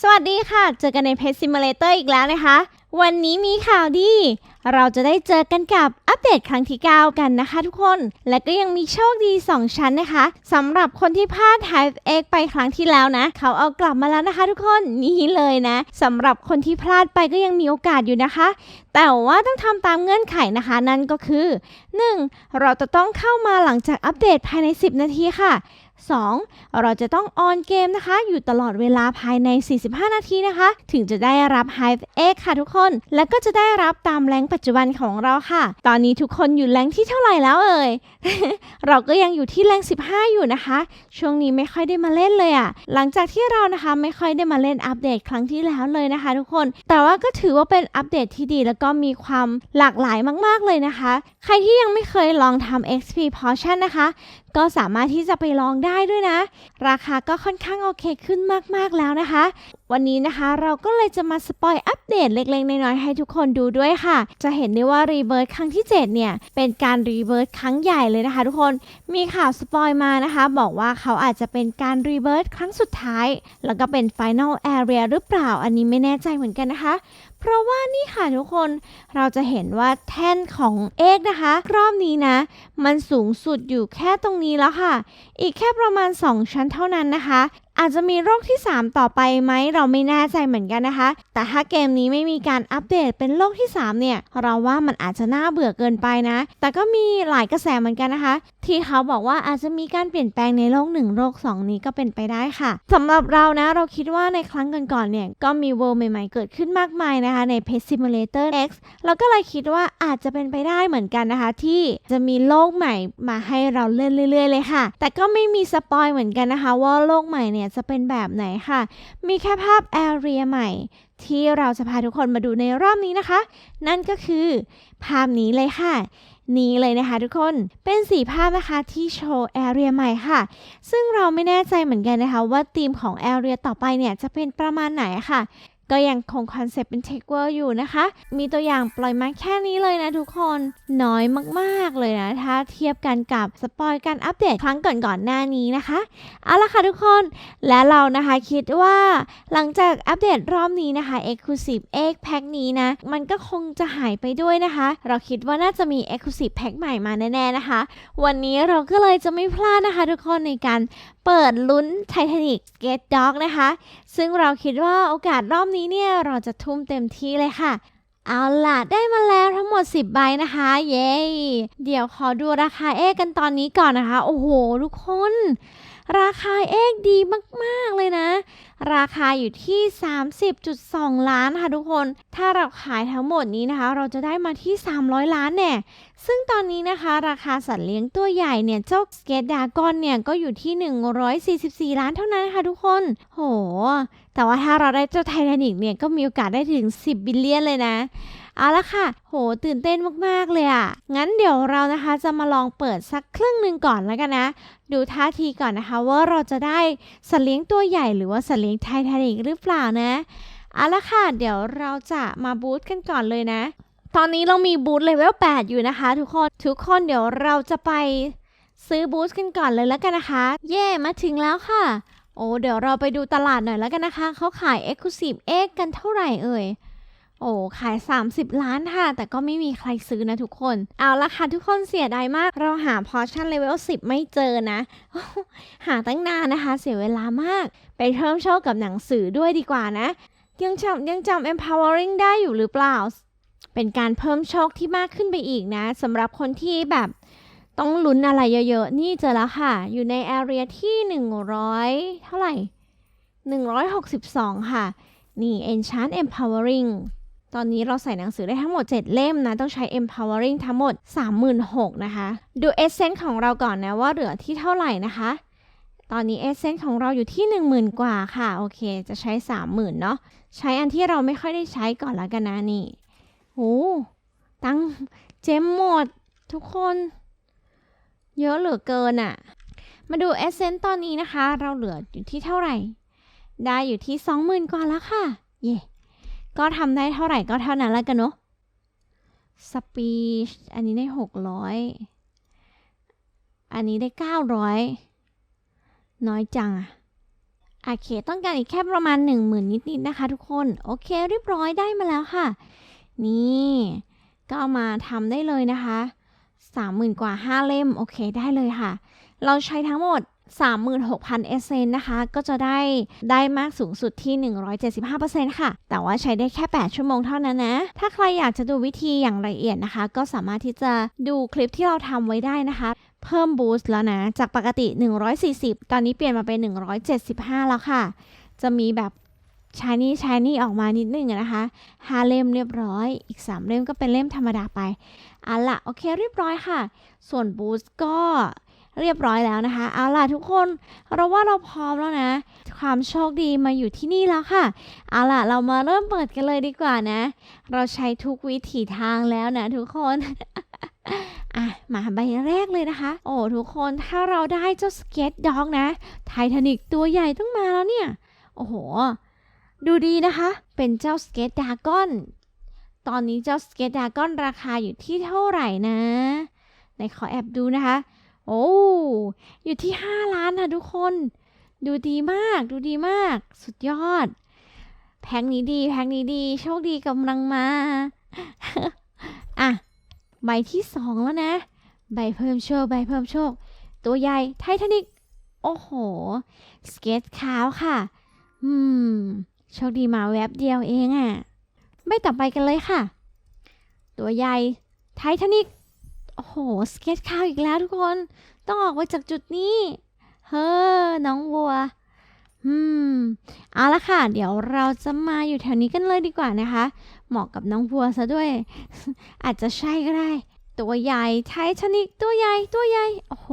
สวัสดีค่ะ เจอกันในเพจซิมูเลเตอร์อีกแล้วนะคะ วันนี้มีข่าวดี เราจะได้เจอกันกับอัปเดตครั้งที่ 9 กันนะคะทุกคน และก็ยังมีโชคดี 2 ชั้นนะคะสำหรับคนที่พลาด Hive X ไปครั้งที่แล้วนะ เขาเอากลับมาแล้วนะคะทุกคนนี่เลยนะสำหรับคนที่พลาดไปก็ยังมีโอกาสอยู่นะคะ แต่ว่าต้องทำตามเงื่อนไขนะคะนั่นก็คือ 1. เราจะต้องเข้ามาหลังจากอัปเดตภายใน 10 นาทีค่ะ 2. เราจะต้องออนเกมนะคะ อยู่ตลอดเวลาภายใน 45 นาทีนะคะ ถึงจะได้รับ Hive X ค่ะทุกคน และก็จะได้รับตามแรงปัจจุบันของเราค่ะ ตอนนี้ทุกคนอยู่แรงที่เท่าไหร่แล้วเอ่ย เราก็ยังอยู่ที่แรง 15 อยู่นะคะ ช่วงนี้ไม่ค่อยได้มาเล่นเลยอะ่ะ หลังจากที่เรานะคะไม่ค่อยได้มาเล่นอัปเดตครั้งที่แล้วเลยนะคะ ทุกคน แต่ว่าก็ถือว่าเป็นอัปเดตที่ดีแล้วก็มีความหลากหลายมากๆเลยนะคะ ใครที่ยังไม่เคยลองทำ XP Potion นะคะ ก็สามารถที่จะไปลองได้ด้วยนะ ราคาก็ค่อนข้างโอเคขึ้นมากๆแล้วนะคะวันนี้นะคะเราก็เลยจะมาสปอยอัปเดตเล็กๆ น้อยๆให้ทุกคนดูด้วยค่ะ จะเห็นได้ว่ารีเบิร์ h ครั้งที่ 7 เนี่ย เป็นการรีเบิร์ h ครั้งใหญ่เลยนะคะทุกคนมีข่าวสปอยมานะคะ บอกว่าเขาอาจจะเป็นการรีเบิร์ h ครั้งสุดท้าย แล้วก็เป็น Final Area หรือเปล่าอันนี้ไม่แน่ใจเหมือนกันนะคะ เพราะว่านี่ค่ะทุกคนเราจะเห็นว่าแท่นของเอกนะคะ รอบนี้นะ มันสูงสุดอยู่แค่ตรงนี้แล้วค่ะ อีกแค่ประมาณ 2 ชั้นเท่านั้นนะคะ อาจจะมีโรคที่ 3 ต่อไปไหมเราไม่แน่ใจเหมือนกันนะคะ แต่ถ้าเกมนี้ไม่มีการอัปเดตเป็นโรคที่ 3 เนี่ย เราว่ามันอาจจะน่าเบื่อเกินไปนะ แต่ก็มีหลายกระแสเหมือนกันนะคะ ที่เขาบอกว่าอาจจะมีการเปลี่ยนแปลงในโลก1โลก2นี้ก็เป็นไปได้ค่ะสำหรับเรานะเราคิดว่าในครั้งก่อนๆเนี่ยก็มีเวิลด์ใหม่ๆเกิดขึ้นมากมายนะคะใน Pet Simulator X เราก็เลยคิดว่าอาจจะเป็นไปได้เหมือนกันนะคะ ที่จะมีโลกใหม่มาให้เราเล่นเรื่อย ๆ เลยค่ะ แต่ก็ไม่มีสปอยเหมือนกันนะคะว่าโลกใหม่เนี่ยจะเป็นแบบไหนค่ะ มีแค่ภาพแอเรียใหม่ ที่เราจะพาทุกคนมาดูในรอบนี้นะคะ นั่นก็คือภาพนี้เลยค่ะนี้เลยนะคะทุกคน เป็นสีภาพนะคะที่โชว์แอเรียใหม่ค่ะ ซึ่งเราไม่แน่ใจเหมือนกันนะคะว่าธีมของแอเรียต่อไปเนี่ยจะเป็นประมาณไหนค่ะ ก็ยังคงคอนเซปต์เป็นเทคเวอร์อยู่นะคะ มีตัวอย่างปล่อยมาแค่นี้เลยนะทุกคน น้อยมากๆเลยนะ ถ้าเทียบกันกับสปอยการอัปเดตครั้งก่อนๆหน้านี้นะคะ เอาละค่ะทุกคน และเรานะคะคิดว่าหลังจากอัปเดตรอบนี้นะคะ Exclusive Egg Pack นี้นะ มันก็คงจะหายไปด้วยนะคะ เราคิดว่าน่าจะมี Exclusive Pack ใหม่มาแน่ๆนะคะ วันนี้เราก็เลยจะไม่พลาดนะคะ ทุกคนในการ เปิดลุ้นไททานิกเกตด็อกนะคะ ซึ่งเราคิดว่าโอกาสรอบนี้เนี่ย เราจะทุ่มเต็มที่เลยค่ะ เอาล่ะ ได้มาแล้วทั้งหมด 10 ใบนะคะ เย้ เดี๋ยวขอดูราคาเอกันตอนนี้ก่อนนะคะ โอ้โห ทุกคน ราคาเอกดีมากๆเลยนะ ราคาอยู่ที่ 30.2 ล้านค่ะทุกคน ถ้าเราขายทั้งหมดนี้นะคะ เราจะได้มาที่ 300 ล้านแน่ซึ่งตอนนี้นะคะราคาสัตว์เลี้ยงตัวใหญ่เนี่ยเจ้าสเกตดากอนเนี่ยก็อยู่ที่ 144 ล้านเท่านั้นค่ะทุกคน โห แต่ว่าถ้าเราได้เจ้าไททานิกเนี่ยก็มีโอกาสได้ถึง 10 บิลเลียนเลยนะ เอาละค่ะ โหตื่นเต้นมากๆเลยอะ่ะ งั้นเดี๋ยวเรานะคะจะมาลองเปิดสักครึ่งหนึ่งก่อนแล้วกันนะ ดูท่าทีก่อนนะคะว่าเราจะได้สัตว์เลี้ยงตัวใหญ่หรือว่าสัตว์เลี้ยงไททานิกหรือเปล่านะเอาละค่ะ เดี๋ยวเราจะมาบูตกันก่อนเลยนะ ตอนนี้เรามีบูตเลเวล8อยู่นะคะ ทุกคน ทุกคนเดี๋ยวเราจะไปซื้อบูตกันก่อนเลยแล้วกันนะคะ เย่มาถึงแล้วค่ะ โอ้เดี๋ยวเราไปดูตลาดหน่อยแล้วกันนะคะ เขาขาย Exclusive Egg กันเท่าไหร่เอ่ย โอ้ขาย 30 ล้านค่ะ แต่ก็ไม่มีใครซื้อนะทุกคน เอาละค่ะทุกคนเสียดายมาก เราหาพอชั่นเลเวล10 ไม่เจอนะ หาตั้งนานนะคะ เสียเวลามาก ไปเพิ่มโชคกับหนังสือด้วยดีกว่านะ ยังจำยังจำ empowering ได้อยู่หรือเปล่า เป็นการเพิ่มโชคที่มากขึ้นไปอีกนะสำหรับคนที่แบบต้องลุ้นอะไรเยอะๆ นี่เจอแล้วค่ะ อยู่ใน area ที่ 100 เท่าไหร่ 162 ค่ะ นี่ enchant empowering ตอนนี้เราใส่หนังสือได้ทั้งหมด 7 เล่มนะ ต้องใช้ empowering ทั้งหมด 36,000นะคะ ดู essence ของเราก่อนนะว่าเหลือที่เท่าไหร่นะคะ ตอนนี้ essence ของเราอยู่ที่ 10,000 กว่าค่ะ โอเค จะใช้ 30,000 เนาะ ใช้อันที่เราไม่ค่อยได้ใช้ก่อนแล้วกันนะนี่โอ้ตั้งเจมหมดทุกคน เยอะเหลือเกินอะ่ะ มาดู essence ตอนนี้นะคะ เราเหลืออยู่ที่เท่าไหร่ ได้อยู่ที่ 20,000 กว่าแล้วค่ะ เย่ ก็ทำได้เท่าไหร่ก็เท่านั้นแล้วกันเนาะสปีชอันนี้ได้600อันนี้ได้900น้อยจังอะโอเค ต้องการอีกแค่ประมาณ1 0,000นิดๆนะคะทุกคน โอเคเรียบร้อยได้มาแล้วค่ะ นี่ ก็มาทำได้เลยนะคะ 30,000 กว่า 5 เล่ม โอเคได้เลยค่ะ เราใช้ทั้งหมด 36,000 เอเซนนะคะ ก็จะได้ได้มากสูงสุดที่ 175%ค่ะ แต่ว่าใช้ได้แค่ 8 ชั่วโมงเท่านั้นนะ ถ้าใครอยากจะดูวิธีอย่างละเอียดนะคะ ก็สามารถที่จะดูคลิปที่เราทำไว้ได้นะคะ เพิ่มบูสต์แล้วนะ จากปกติ 140 ตอนนี้เปลี่ยนมาเป็น 175 แล้วค่ะ จะมีแบบ ชายนี่ชายนี่ออกมานิดนึงนะคะห้าเล่มเรียบร้อย อีก3เล่มก็เป็นเล่มธรรมดาไปเอาละโอเคเรียบร้อยค่ะ ส่วนบูสก็เรียบร้อยแล้วนะคะ เอาล่ะทุกคนเราว่าเราพร้อมแล้วนะ ความโชคดีมาอยู่ที่นี่แล้วค่ะ เอาล่ะเรามาเริ่มเปิดกันเลยดีกว่านะ เราใช้ทุกวิถีทางแล้วนะทุกคน อะ มาใบแรกเลยนะคะ โอ้ทุกคนถ้าเราได้เจ้าสเก็ตด็อกนะ ไททานิกตัวใหญ่ต้องมาแล้วเนี่ย โอ้โห ดูดีนะคะ เป็นเจ้าสเก็ตดากอน ตอนนี้เจ้าสเก็ตดากอนราคาอยู่ที่เท่าไหร่นะไหนขอแอบดูนะคะ โอ้ อยู่ที่ 5 ล้านนะทุกคน ดูดีมาก ดูดีมาก สุดยอด แพ็งนี้ดี แพ็งนี้ดี โชคดีกำลังมา อะ ใบที่สองแล้วนะ ใบเพิ่มโชค ใบเพิ่มโชค ตัวใหญ่ ไททานิก โอ้โห สเก็ตขาวค่ะ อืม โชคดีมาแวบเดียวเองอะ่ะใบต่อไปกันเลยค่ะ ตัวใหญ่ไททานิกโอ้โห สเก็ตขาวอีกแล้วทุกคน ต้องออกไปจากจุดนี้ เฮ้อ น้องวัว อืม เอาละค่ะ เดี๋ยวเราจะมาอยู่แถวนี้กันเลยดีกว่านะคะ เหมาะกับน้องวัวซะด้วย อาจจะใช่ก็ได้ ตัวใหญ่ไททานิกตัวใหญ่ ตัวใหญ่ โอ้โห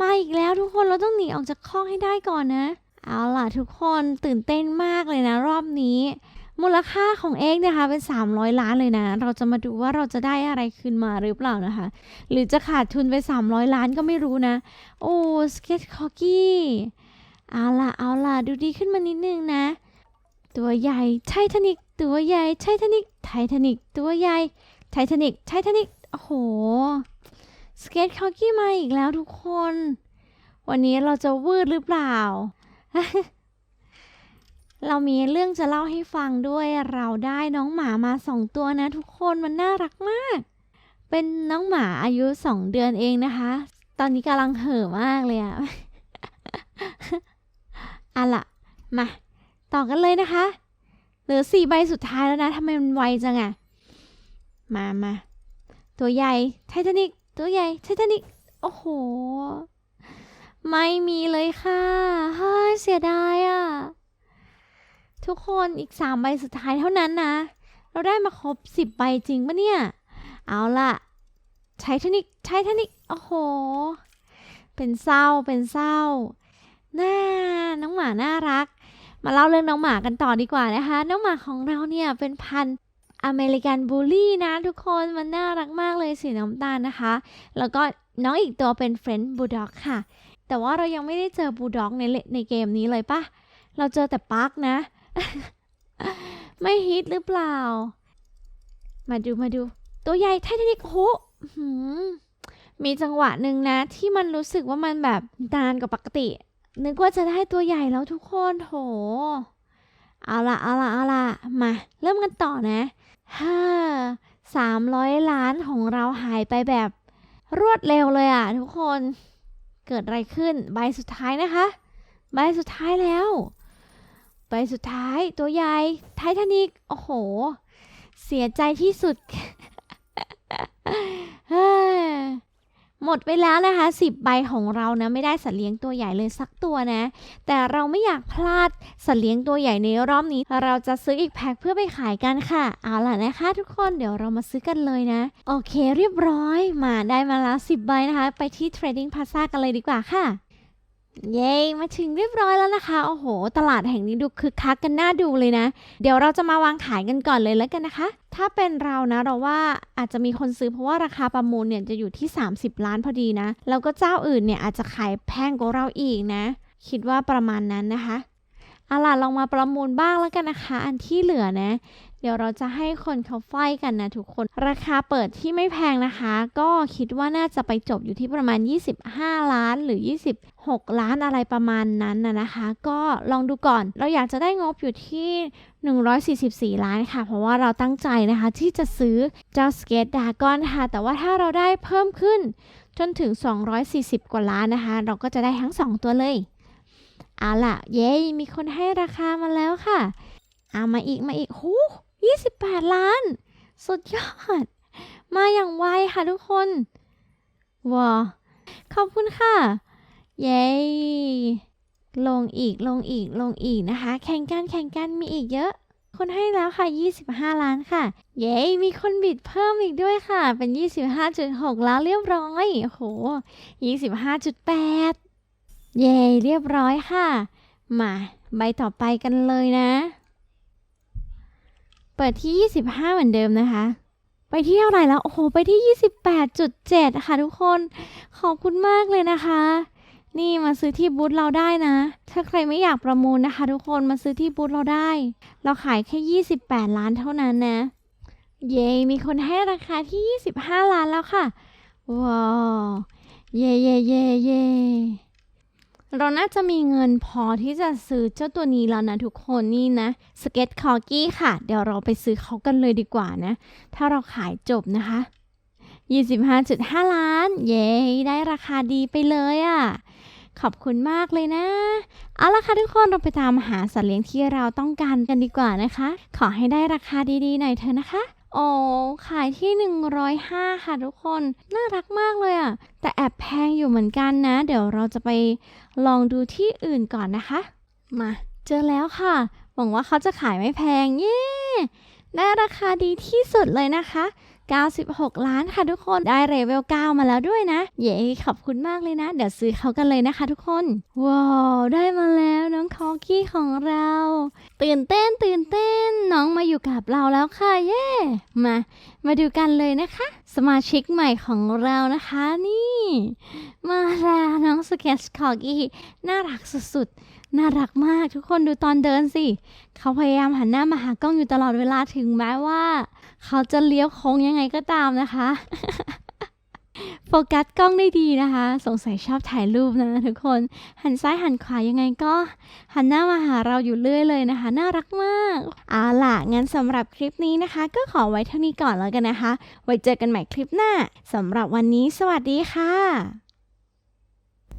มาอีกแล้วทุกคน เราต้องหนีออกจากคอกให้ได้ก่อนนะ เอาล่ะทุกคนตื่นเต้นมากเลยนะ รอบนี้ มูลค่าของเอ็กนะคะเป็น 300 ล้านเลยนะ เราจะมาดูว่าเราจะได้อะไรคืนมาหรือเปล่านะคะ หรือจะขาดทุนไป 300 ล้านก็ไม่รู้นะ โอ้สเก็ตคอกี้เอาล่ะเอาล่ะดูดีขึ้นมานิดนึงนะ ตัวใหญ่ไททานิกตัวใหญ่ไททานิกไททานิกตัวใหญ่ไททานิกไททานิกโอ้โหสเก็ตคอกี้มาอีกแล้วทุกคน วันนี้เราจะวืดหรือเปล่า เรามีเรื่องจะเล่าให้ฟังด้วยเราได้น้องหมามาสองตัวนะทุกคนมันน่ารักมาก เป็นน้องหมาอายุสองเดือนเองนะคะ ตอนนี้กำลังเห่อมากเลยอะอะล่ะ มา ต่อกันเลยนะคะ เหลือสี่ใบสุดท้ายแล้วนะทำไมมันไวจังอะมามาตัวใหญ่ไททานิกตัวใหญ่ไททานิกโอ้โห ไม่มีเลยค่ะ เสียดายอะทุกคนอีกสามใบสุดท้ายเท่านั้นนะ เราได้มาครบสิบใบจริงปะเนี่ย เอาล่ะไททนิกไททนิกโอ้โห เป็นเศร้าเป็นเศร้าน่าน้องหมาน่ารัก มาเล่าเรื่องน้องหมากันต่อดีกว่านะคะ น้องหมาของเราเนี่ยเป็นพันอเมริกันบูลลี่นะทุกคนมันน่ารักมากเลยสีน้ำตาลนะคะ แล้วก็น้องอีกตัวเป็นเฟรนด์บูลด็อกค่ะ แต่ว่าเรายังไม่ได้เจอบูด็อกในเลในเกมนี้เลยปะเราเจอแต่ปักนะ ไม่ฮิตหรือเปล่า มาดูมาดู ตัวใหญ่ไททานิกโหอื้อหือมีจังหวะหนึ่งนะ ที่มันรู้สึกว่ามันแบบนานกว่าปกติ นึกว่าจะได้ตัวใหญ่แล้วทุกคนโถเอาละเอาละเอาละมา เริ่มกันต่อนะฮ่าสามร้อยล้านของเราหายไปแบบรวดเร็วเลยอะทุกคน เกิดอะไรขึ้น ใบสุดท้ายนะคะ ใบสุดท้ายแล้ว ใบสุดท้ายตัวใหญ่ไททานิกโอ้โห เสียใจที่สุดเฮ้ ดไปแล้วนะคะ10ใบของเรานะไม่ได้สัตว์เลี้ยงตัวใหญ่เลยสักตัวนะ แต่เราไม่อยากพลาดสัตว์เลี้ยงตัวใหญ่ในรอบนี้ เราจะซื้ออีกแพ็คเพื่อไปขายกันค่ะ เอาล่ะนะคะทุกคนเดี๋ยวเรามาซื้อกันเลยนะ โอเคเรียบร้อยมาได้มาแล้ว10ใบนะคะ ไปที่ Trading Plaza กันเลยดีกว่าค่ะ เย้มาถึงเรียบร้อยแล้วนะคะ โอ้โห ตลาดแห่งนี้ดูคึกคักกันน่าดูเลยนะ เดี๋ยวเราจะมาวางขายกันก่อนเลยแล้วกันนะคะ ถ้าเป็นเรานะเราว่าอาจจะมีคนซื้อเพราะว่าราคาประมูลเนี่ยจะอยู่ที่ 30 ล้านพอดีนะ แล้วก็เจ้าอื่นเนี่ยอาจจะขายแพงกว่าเราอีกนะ คิดว่าประมาณนั้นนะคะเอาล่ะลองมาประมูลบ้างแล้วกันนะคะ อันที่เหลือนะ เดี๋ยวเราจะให้คนเขาไฟกันนะทุกคน ราคาเปิดที่ไม่แพงนะคะ ก็คิดว่าน่าจะไปจบอยู่ที่ประมาณ 25 ล้านหรือ6ล้านอะไรประมาณนั้นนะนะคะ ก็ลองดูก่อน เราอยากจะได้งบอยู่ที่ 144 ล้านค่ะ เพราะว่าเราตั้งใจนะคะที่จะซื้อเจ้าสเกตดากอนค่ะ แต่ว่าถ้าเราได้เพิ่มขึ้นจนถึง 240 กว่าล้านนะคะ เราก็จะได้ทั้ง 2 ตัวเลยเอาล่ะ เย้ มีคนให้ราคามาแล้วค่ะ เอามาอีก มาอีกหู 28 ล้าน สุดยอด มาอย่างไวค่ะทุกคนว้าขอบคุณค่ะ เย้ลงอีกลงอีกลงอีกนะคะ แข่งกันแข่งกันมีอีกเยอะ คนให้แล้วค่ะ 25 ล้านค่ะ เย้มีคนบิดเพิ่มอีกด้วยค่ะ เป็น 25.6 แล้วเรียบร้อยโอ้โห 25.8 เย้เรียบร้อยค่ะ มาใบต่อไปกันเลยนะ เปิดที่ 25 เหมือนเดิมนะคะ ไปที่เท่าไหร่แล้ว โอ้โห ไปที่ 28.7 ค่ะทุกคน ขอบคุณมากเลยนะคะ นี่มาซื้อที่บูธเราได้นะ ถ้าใครไม่อยากประมูลนะคะ ทุกคน มาซื้อที่บูธเราได้ เราขายแค่ 28 ล้านเท่านั้นนะ เย้ มีคนให้ราคาที่ 25 ล้านแล้วค่ะ ว้าว เย่เย่เย่เย่ เราน่าจะมีเงินพอที่จะซื้อเจ้าตัวนี้แล้วนะทุกคนนี่นะสเก็ตคอกี้ค่ะ เดี๋ยวเราไปซื้อเขากันเลยดีกว่านะ ถ้าเราขายจบนะคะ 25.5 ล้าน เย้ ได้ราคาดีไปเลยอะ่ะ ขอบคุณมากเลยนะ เอาละค่ะทุกคนเราไปตามหาสัตว์เลี้ยงที่เราต้องการกันดีกว่านะคะ ขอให้ได้ราคาดีๆหน่อยเถอะนะคะ โอ้ขายที่ 105 ค่ะทุกคน น่ารักมากเลยอะ่ะ แต่แอบแพงอยู่เหมือนกันนะ เดี๋ยวเราจะไปลองดูที่อื่นก่อนนะคะ มา เจอแล้วค่ะ หวังว่าเขาจะขายไม่แพง เย้ ได้ราคาดีที่สุดเลยนะคะ 96 ล้านค่ะทุกคนได้เลเวล9มาแล้วด้วยนะ เย้ขอบคุณมากเลยนะ เดี๋ยวซื้อเขากันเลยนะคะทุกคน ว้าวได้มาแล้วน้องคอกี้ของเรา ตื่นเต้นตื่นเต้น น้องมาอยู่กับเราแล้วค่ะเย้มา มาดูกันเลยนะคะ สมาชิกใหม่ของเรานะคะนี่ มาแล้วน้องสเก็ตคอกี้น่ารักสุดๆ น่ารักมากทุกคนดูตอนเดินสิ เขาพยายามหันหน้ามาหากล้องอยู่ตลอดเวลาถึงแม้ว่า เขาจะเลี้ยวโค้งยังไงก็ตามนะคะ โฟกัสกล้องได้ดีนะคะ สงสัยชอบถ่ายรูปนะทุกคน หันซ้ายหันขวายังไงก็ หันหน้ามาหาเราอยู่เรื่อยเลยนะคะ น่ารักมากเอาล่ะ งั้นสำหรับคลิปนี้นะคะ ก็ขอไว้เท่านี้ก่อนแล้วกันนะคะ ไว้เจอกันใหม่คลิปหน้าสำหรับวันนี้ สวัสดีค่ะ